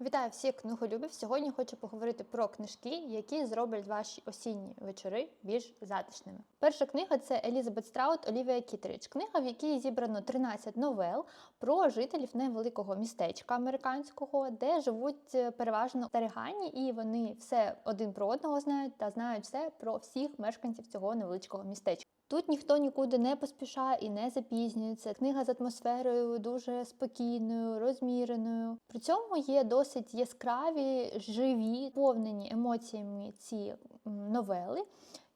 Вітаю всіх книголюбів! Сьогодні хочу поговорити про книжки, які зроблять ваші осінні вечори більш затишними. Перша книга це Елізабет Страут Олівія Кітерич. Книга, в якій зібрано 13 новел про жителів невеликого містечка американського, де живуть е, переважно старигані, і вони все один про одного знають та знають все про всіх мешканців цього невеличкого містечка. Тут ніхто нікуди не поспішає і не запізнюється. Книга з атмосферою дуже спокійною, розміреною. При цьому є досить яскраві, живі, повнені емоціями ці новели.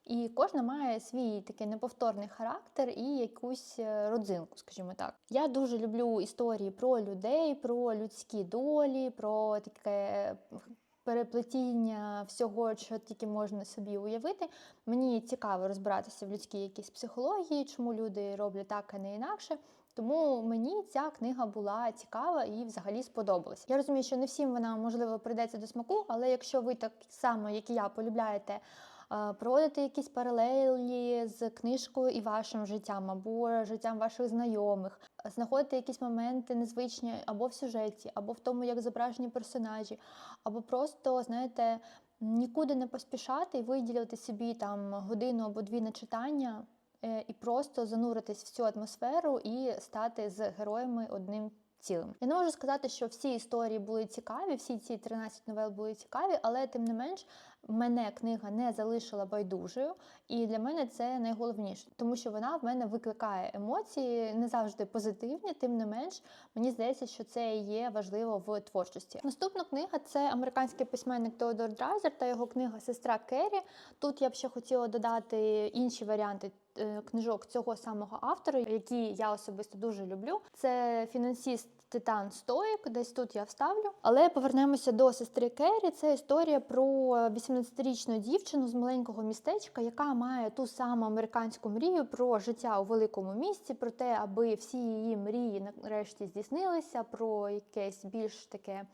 І кожна має свій такий неповторний характер і якусь е, родзинку, скажімо так. Я дуже люблю історії про людей, про людські долі, про таке переплетіння всього, що тільки можна собі уявити. Мені цікаво розбиратися в людській якійсь психології, чому люди роблять так, а не інакше. Тому мені ця книга була цікава і взагалі сподобалась. Я розумію, що не всім вона можливо прийдеться до смаку, але якщо ви так само, як і я, полюбляєте проводити якісь паралелі з книжкою і вашим життям, або життям ваших знайомих, знаходити якісь моменти незвичні або в сюжеті, або в тому, як зображені персонажі, або просто, знаєте, нікуди не поспішати і виділити собі там годину або дві на читання. е, І просто зануритись в цю атмосферу і стати з героями одним цілим. Я не можу сказати, що всі історії були цікаві, всі ці 13 новел були цікаві, але тим не менш мене книга не залишила байдужою, і для мене це найголовніше, тому що вона в мене викликає емоції, не завжди позитивні, тим не менш, мені здається, що це є важливо в творчості. Наступна книга це американський письменник Теодор Драйзер та його книга Сестра Керрі. Тут я б ще хотіла додати інші варіанти. Е, Книжок цього самого автора, які я особисто дуже люблю, це фінансіст Титан Стоїк. Десь тут я вставлю. Але повернемося до сестри Керрі. Це історія про 18-річну дівчину з маленького містечка, яка має ту саму американську мрію про життя у великому місті, про те, аби всі її мрії нарешті здійснилися, про якесь більш таке.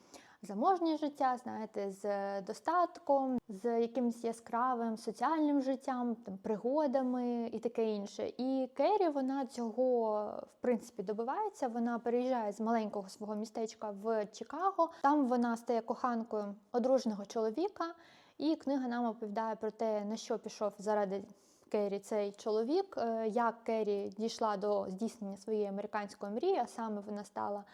Заможнє життя, знаєте, з достатком, з якимось яскравим соціальним життям, там пригодами і таке інше. І Керрі вона цього в принципі добивається. Вона переїжджає з маленького свого містечка в Чикаго. Там вона стає коханкою одруженого чоловіка, і книга нам оповідає про те, на що пішов заради. Керрі цей чоловік, е, як Керрі дійшла до здійснення своєї американської мрії, а саме вона стала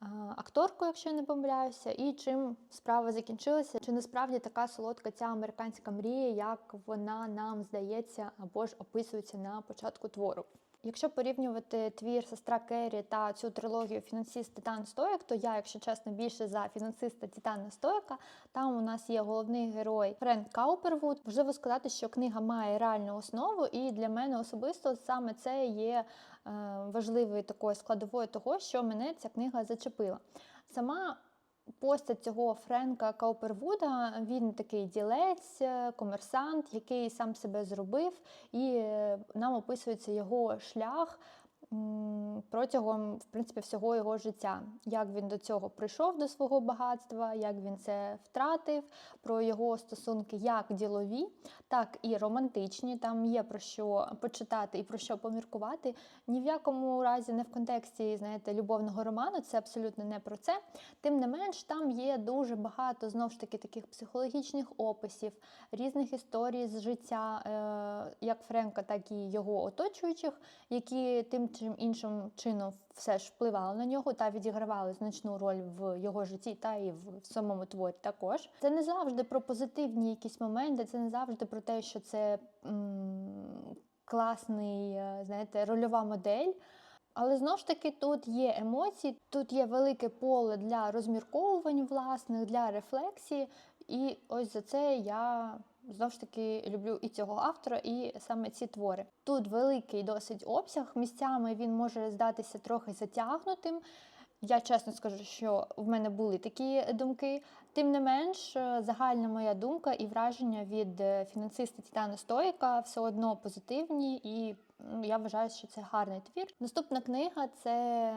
а, акторкою, якщо я не помиляюся, і чим справа закінчилася, чи насправді така солодка ця американська мрія, як вона нам здається або ж описується на початку твору. Якщо порівнювати твір сестра Керрі та цю трилогію Фінансист Титан Стоїк, то я, якщо чесно, більше за фінансиста Титана Стоїка. Там у нас є головний герой Френк Каупервуд. Важливо сказати, що книга має реальну основу, і для мене особисто саме це є е, важливою такою складовою того, що мене ця книга зачепила. Сама Постать цього Френка Каупервуда, він такий ділець, е, комерсант, який сам себе зробив, і е, нам описується його шлях протягом в принципі, всього його життя. Як він до цього прийшов до свого багатства, як він це втратив, про його стосунки як ділові, так і романтичні. Там є про що почитати і про що поміркувати. Ні в якому разі не в контексті знаєте, любовного роману, це абсолютно не про це. Тим не менш, там є дуже багато знову ж таки таких психологічних описів, різних історій з життя, е, як Френка, так і його оточуючих, які тим чи іншим чином все ж впливали на нього та відігравали значну роль в його житті та і в самому творі також. Це не завжди про позитивні якісь моменти, це не завжди про те, що це м- класний, е, знаєте, рольова модель. Але знову ж таки тут є емоції, тут є велике поле для розмірковувань власних, для рефлексії. І ось за це я знову ж таки люблю і цього автора, і саме ці твори. Тут великий досить обсяг. Місцями він може здатися трохи затягнутим. Я чесно скажу, що в мене були такі думки. Тим не менш, е, загальна моя думка і враження від е, фінансиста Тітана Стоїка все одно позитивні і я вважаю, що це гарний твір. Наступна книга це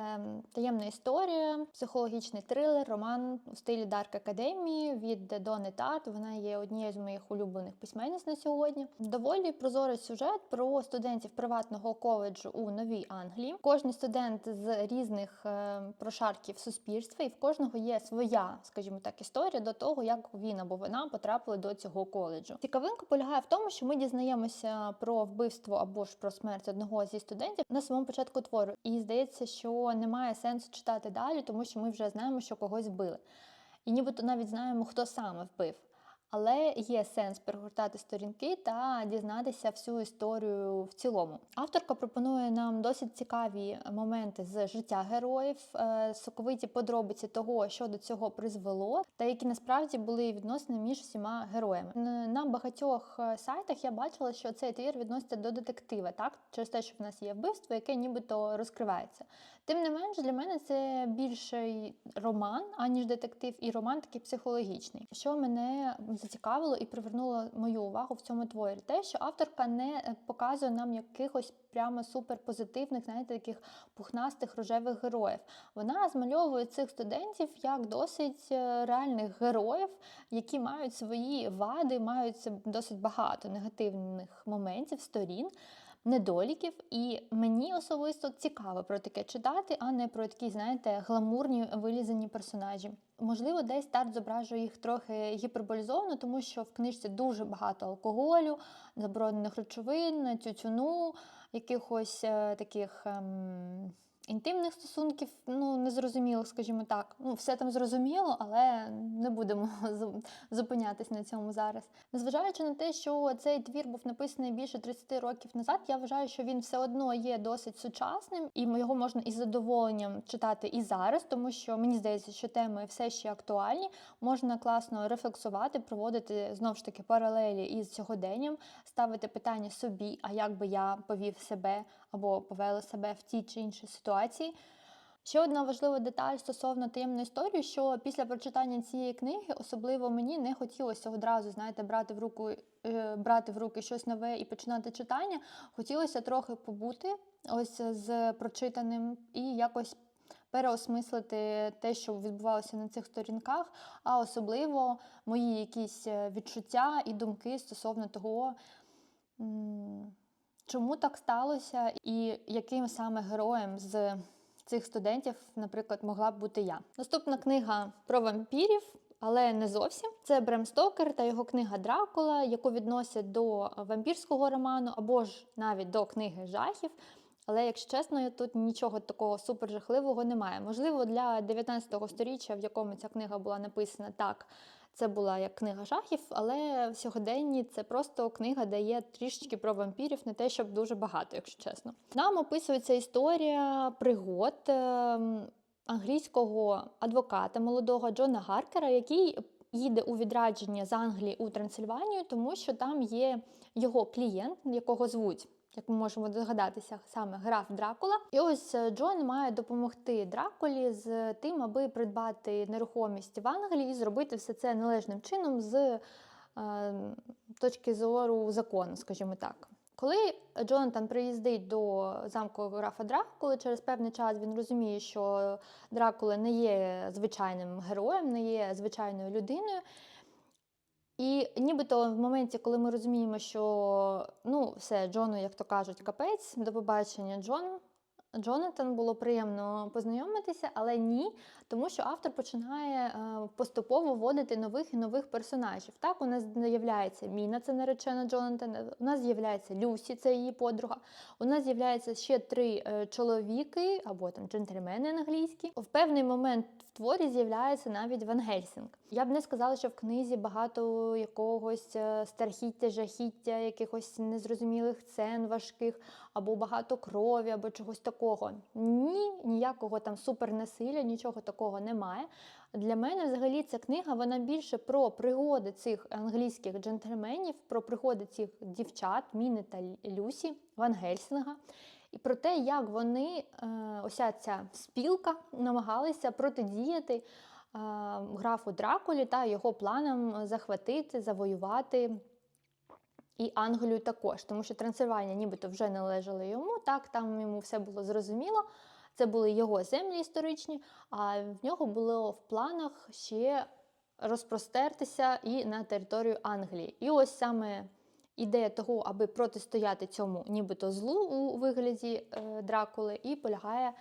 таємна історія, психологічний трилер, роман у стилі Дарк Академії від Дони Тарт. Вона є однією з моїх улюблених письменниць на сьогодні. Доволі прозорий сюжет про студентів приватного коледжу у Новій Англії. Кожен студент з різних е, прошарків суспільства, і в кожного є своя, скажімо так, історія до того, як він або вона потрапили до цього коледжу. Цікавинка полягає в тому, що ми дізнаємося про вбивство або ж про смерть одного зі студентів на самому початку твору. І здається, що немає сенсу читати далі, тому що ми вже знаємо, що когось вбили. І нібито навіть знаємо, хто саме вбив. Але є сенс перегортати сторінки та дізнатися всю історію в цілому. Авторка пропонує нам досить цікаві моменти з життя героїв, е, соковиті подробиці того, що до цього призвело, та які насправді були відносини між всіма героями. На багатьох е, сайтах я бачила, що цей твір відноситься до детектива, так через те, що в нас є вбивство, яке нібито розкривається. Тим не менш, для мене це більший роман, аніж детектив, і роман такий психологічний. Що мене зацікавило і привернуло мою увагу в цьому творі, те, що авторка не е, показує нам якихось прямо суперпозитивних, знаєте, таких пухнастих рожевих героїв. Вона змальовує цих студентів як досить е, реальних героїв, які мають свої вади, мають досить багато негативних моментів, сторін недоліків, і мені особисто цікаво про таке читати, а не про такі, знаєте, гламурні вилізані персонажі. Можливо, десь тарт зображує їх трохи гіперболізовано, тому що в книжці дуже багато алкоголю, заборонених речовин, тютюну, якихось е, таких. ем, Інтимних стосунків, ну незрозумілих, скажімо так. Ну, все там зрозуміло, але не будемо зу- зупинятись на цьому зараз. Незважаючи на те, що цей твір був написаний більше 30 років назад, я вважаю, що він все одно є досить сучасним, і його можна із задоволенням читати і зараз, тому що мені здається, що теми все ще актуальні. Можна класно рефлексувати, проводити знову ж таки паралелі із сьогоденням, ставити питання собі, а як би я повів себе або повела себе в тій чи іншій ситуації. Ще одна важлива деталь стосовно таємної історії, що після прочитання цієї книги особливо мені не хотілося одразу, знаєте, брати в руку е, брати в руки щось нове і починати читання. Хотілося трохи побути ось з прочитаним і якось переосмислити те, що відбувалося на цих сторінках, а особливо мої якісь е, відчуття і думки стосовно того. Чому так сталося, і яким саме героєм з цих студентів, наприклад, могла б бути я? Наступна книга про вампірів, але не зовсім. Це Брем Стокер та його книга Дракула, яку відносять до вампірського роману або ж навіть до книги жахів. Але, якщо чесно, тут нічого такого супержахливого немає. Можливо, для 19 століття, в якому ця книга була написана, так, це була як книга жахів, але в сьогоденні це просто книга, де є трішечки про вампірів, не те, щоб дуже багато, якщо чесно. Нам описується історія пригод ем, англійського адвоката молодого Джона Гаркера, який їде у відрадження з Англії у Трансильванію, тому що там є його клієнт, якого звуть. Як ми можемо догадатися, саме граф Дракула. І ось е, Джон має допомогти Дракулі з тим, аби придбати нерухомість в Англії і зробити все це належним чином з е, точки зору закону, скажімо так. Коли Джонатан приїздить до замку графа Дракули, через певний час він розуміє, що Дракула не є звичайним героєм, не є звичайною людиною. І нібито в моменті, коли ми розуміємо, що ну, все, Джону, як то кажуть, капець, до побачення, Джон. Джонатан було приємно познайомитися, але ні, тому що автор починає е, поступово вводити нових і нових персонажів. Так, у нас з'являється Міна, це наречена Джонатана, у нас з'являється Люсі, це її подруга. У нас з'являється ще три е, чоловіки або там джентльмени англійські. В певний момент творі з'являється навіть Ван Гельсінг. Я б не сказала, що в книзі багато якогось е, страхіття, жахіття, якихось незрозумілих сцен важких, або багато крові, або чогось такого. Ні, ніякого там супернасилля, нічого такого немає. Для мене взагалі ця книга вона більше про пригоди цих англійських джентльменів, про пригоди цих дівчат, Міни та Люсі, Ван Гельсінга. І про те, як вони, е, ося ця спілка, намагалися протидіяти е, графу Дракулі та його планам захватити, завоювати І Англію також, тому що Трансильванія нібито вже належала йому, так там йому все було зрозуміло. Це були його землі історичні, а в нього було в планах ще розпростертися і на територію Англії. І ось саме ідея того, аби протистояти цьому нібито злу у вигляді е, Дракули, і полягає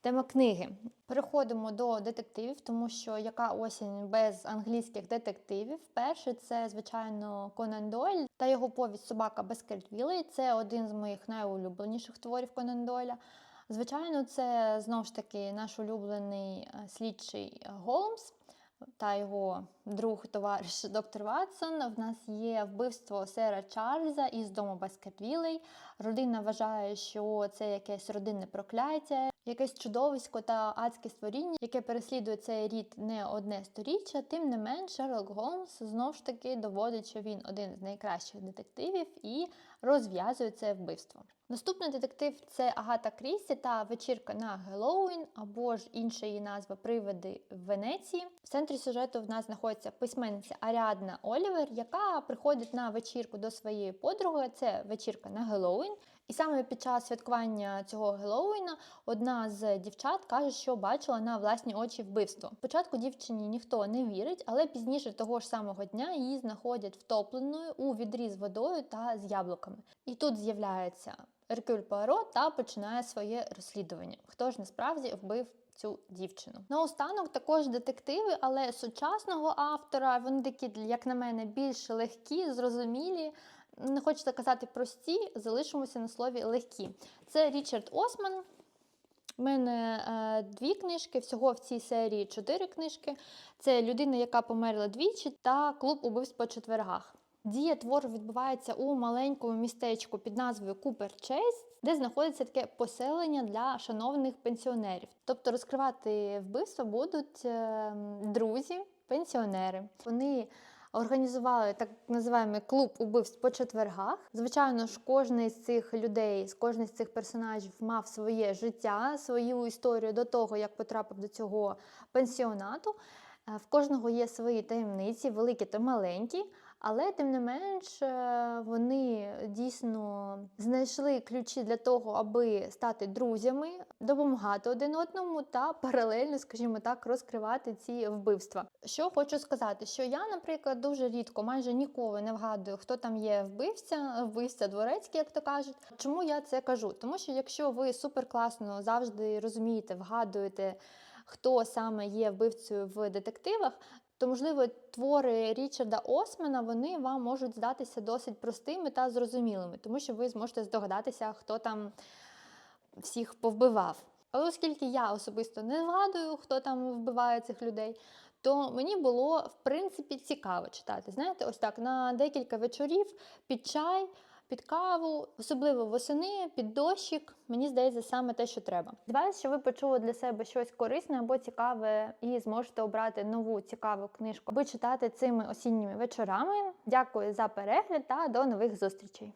тема книги. Переходимо до детективів, тому що яка осінь без англійських детективів? Перше, це, звичайно, Конан Дойль та його повість Собака Баскервілей. Це один з моїх найулюбленіших творів Конан Дойля. Звичайно, це знову ж таки наш улюблений е, слідчий Голмс та його друг товариш доктор Ватсон. В нас є вбивство сера Чарльза із дому Баскетвілей. Родина вважає, що це якесь родинне прокляття, якесь чудовисько та адське створіння, яке переслідує цей рід не одне сторіччя. Тим не менш, Шерлок Голмс знов ж таки доводить, що він один з найкращих детективів і розв'язує це вбивство. Наступний детектив це Агата Крісті та вечірка на Геловін, або ж інша її назва Привиди в Венеції. В центрі сюжету в нас знаходиться письменниця Аріадна Олівер, яка приходить на вечірку до своєї подруги. Це вечірка на Геловін. І саме під час святкування цього Геловіна одна з дівчат каже, що бачила на власні очі вбивство. Спочатку дівчині ніхто не вірить, але пізніше того ж самого дня її знаходять втопленою у відрі з водою та з яблуками. І тут з'являється Еркюль Пуаро та починає своє розслідування. Хто ж насправді вбив цю дівчину? Наостанок також детективи, але сучасного автора. Вони такі, як на мене, більш легкі, зрозумілі. Не хочеться казати прості, залишимося на слові легкі. Це Річард Осман. У мене е, дві книжки, всього в цій серії чотири книжки. Це людина, яка померла двічі, та клуб убивств по четвергах. Дія твору відбувається у маленькому містечку під назвою Купер Чейз, де знаходиться таке поселення для шановних пенсіонерів. Тобто розкривати вбивства будуть е, друзі, пенсіонери. Вони організували так називаємо клуб убивств по четвергах. Звичайно ж, кожен з цих людей, з кожен з цих персонажів мав своє життя, свою історію до того, як потрапив до цього пенсіонату. Е, В кожного є свої таємниці, великі та маленькі. Але тим не менш е, вони дійсно знайшли ключі для того, аби стати друзями, допомагати один одному та паралельно, скажімо так, розкривати ці вбивства. Що хочу сказати, що я, наприклад, дуже рідко, майже ніколи не вгадую, хто там є вбивця, вбивця дворецький, як то кажуть. Чому я це кажу? Тому що якщо ви суперкласно завжди розумієте, вгадуєте. Хто саме є вбивцею в детективах, то, можливо, твори Річарда Османа вони вам можуть здатися досить простими та зрозумілими, тому що ви зможете здогадатися, хто там всіх повбивав. Але оскільки я особисто не згадую, хто там вбиває цих людей, то мені було в принципі цікаво читати. Знаєте, ось так на декілька вечорів під чай. Під каву, особливо восени, під дощик, мені здається, саме те, що треба. Сподіваюся, що ви почули для себе щось корисне або цікаве, і зможете обрати нову цікаву книжку, аби читати цими осінніми вечорами. Дякую за перегляд та до нових зустрічей!